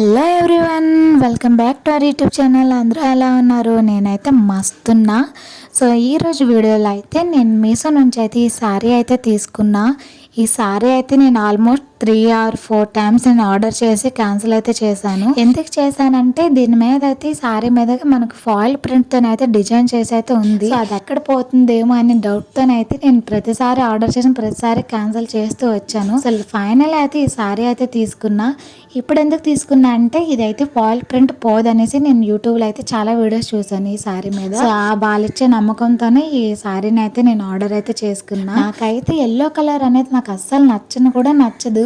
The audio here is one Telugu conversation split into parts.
Hello everyone welcome back to our YouTube channel. అందరూ ఎలా ఉన్నారు? నేనైతే మస్తున్నా. సో ఈరోజు వీడియోలో అయితే నేను మీషో నుంచి అయితే ఈ శారీ అయితే తీసుకున్నా. ఈ శారీ అయితే నేను almost three or four times నేను ఆర్డర్ చేసి క్యాన్సిల్ అయితే చేశాను. ఎందుకు చేశానంటే దీని మీద అయితే ఈ శారీ మీద మనకు ఫాయిల్ ప్రింట్తో అయితే డిజైన్ చేసి అయితే ఉంది. సో అది ఎక్కడ పోతుందేమో అనే డౌట్తో అయితే నేను ప్రతిసారి ఆర్డర్ చేసిన ప్రతిసారి క్యాన్సిల్ చేస్తూ వచ్చాను. అసలు ఫైనల్ అయితే ఈ శారీ అయితే తీసుకున్నా. ఇప్పుడు ఎందుకు తీసుకున్నా అంటే ఇదైతే ఫాయిల్ ప్రింట్ పోదనేసి నేను యూట్యూబ్లో అయితే చాలా వీడియోస్ చూసాను ఈ శారీ మీద. సో ఆ బాలిచ్చే నమ్మకంతోనే ఈ సారీని అయితే నేను ఆర్డర్ అయితే చేసుకున్నా. నాకైతే ఎల్లో కలర్ అనేది నాకు అస్సలు నచ్చను కూడా నచ్చదు.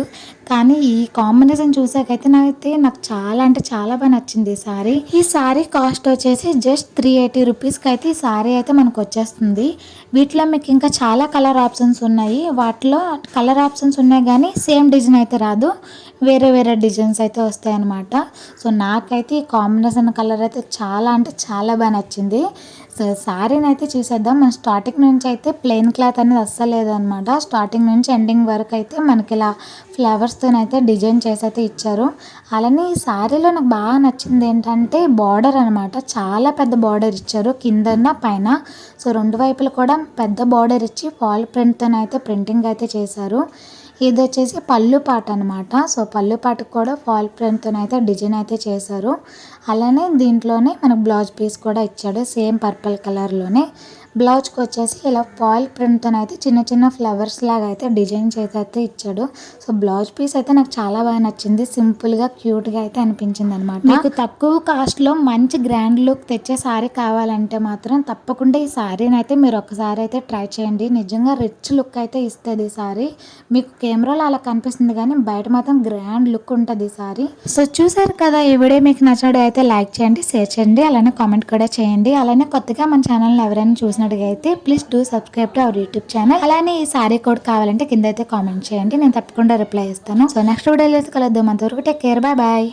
కానీ ఈ కాంబినేషన్ చూసాకైతే నాకైతే నాకు చాలా అంటే చాలా బాగా నచ్చింది ఈ సారీ. ఈ సారీ కాస్ట్ వచ్చేసి జస్ట్ త్రీ ఎయిటీ రూపీస్కి అయితే ఈ సారీ అయితే మనకు వచ్చేస్తుంది వీటిలో మీకు ఇంకా చాలా కలర్ ఆప్షన్స్ ఉన్నాయి. వాటిలో కలర్ ఆప్షన్స్ ఉన్నాయి కానీ సేమ్ డిజైన్ అయితే రాదు. వేరే వేరే డిజైన్స్ అయితే వస్తాయి అన్నమాట సో నాకైతే ఈ కాంబినేషన్ కలర్ అయితే చాలా అంటే చాలా బాగా నచ్చింది. సో శారీని అయితే చూసేద్దాం. మన స్టార్టింగ్ నుంచి అయితే ప్లెయిన్ క్లాత్ అనేది అస్సలు లేదనమాట. స్టార్టింగ్ నుంచి ఎండింగ్ వరకు అయితే మనకి ఇలా ఫ్లవర్స్తో అయితే డిజైన్ చేసి అయితే ఇచ్చారు. అలానే ఈ శారీలో నాకు బాగా నచ్చింది ఏంటంటే బార్డర్ అనమాట. చాలా పెద్ద బార్డర్ ఇచ్చారు. కిందన పైన. సో రెండు వైపులు కూడా పెద్ద బార్డర్ ఇచ్చి ఫాల్ ప్రింట్తో అయితే ప్రింటింగ్ అయితే చేశారు. ఇది వచ్చేసి పళ్ళు పాట అనమాట సో పళ్ళు పాటకు కూడా ఫాల్ ప్రింట్తో అయితే డిజైన్ అయితే చేశారు. అలానే దీంట్లోనే మనకు బ్లౌజ్ పీస్ కూడా ఇచ్చాడు సేమ్ పర్పుల్ కలర్లోనే. బ్లౌజ్కి వచ్చేసి ఇలా ఫాయిల్ ప్రింట్తో అయితే చిన్న చిన్న ఫ్లవర్స్ లాగా అయితే డిజైన్ చేసి అయితే ఇచ్చాడు. సో బ్లౌజ్ పీస్ అయితే నాకు చాలా బాగా నచ్చింది. సింపుల్గా క్యూట్గా అయితే అనిపించింది అనమాట మీకు తక్కువ కాస్ట్లో మంచి గ్రాండ్ లుక్ తెచ్చే సారీ కావాలంటే మాత్రం తప్పకుండా ఈ సారీని అయితే మీరు ఒకసారి అయితే ట్రై చేయండి. నిజంగా రిచ్ లుక్ అయితే ఇస్తుంది ఈ సారీ. మీకు కెమెరాలో అలా కనిపిస్తుంది కానీ బయట మాత్రం గ్రాండ్ లుక్ ఉంటుంది ఈ సారీ. సో చూసారు కదా ఈ వీడియో మీకు నచ్చడం అయితే లైక్ చేయండి షేర్ చేయండి అలానే కామెంట్ కూడా చేయండి. అలానే కొత్తగా మన ఛానల్ ఎవరైనా చూసినట్టుగా అయితే please do subscribe to our YouTube channel అలానే ఈ సారీ కోడ్ కావాలంటే కింద అయితే కామెంట్ చేయండి. నేను తప్పకుండా రిప్లై ఇస్తాను సో నెక్స్ట్ వీడియోలో కలుద్దాం. అంతవరకు టేక్ కేర్ బాయ్ బాయ్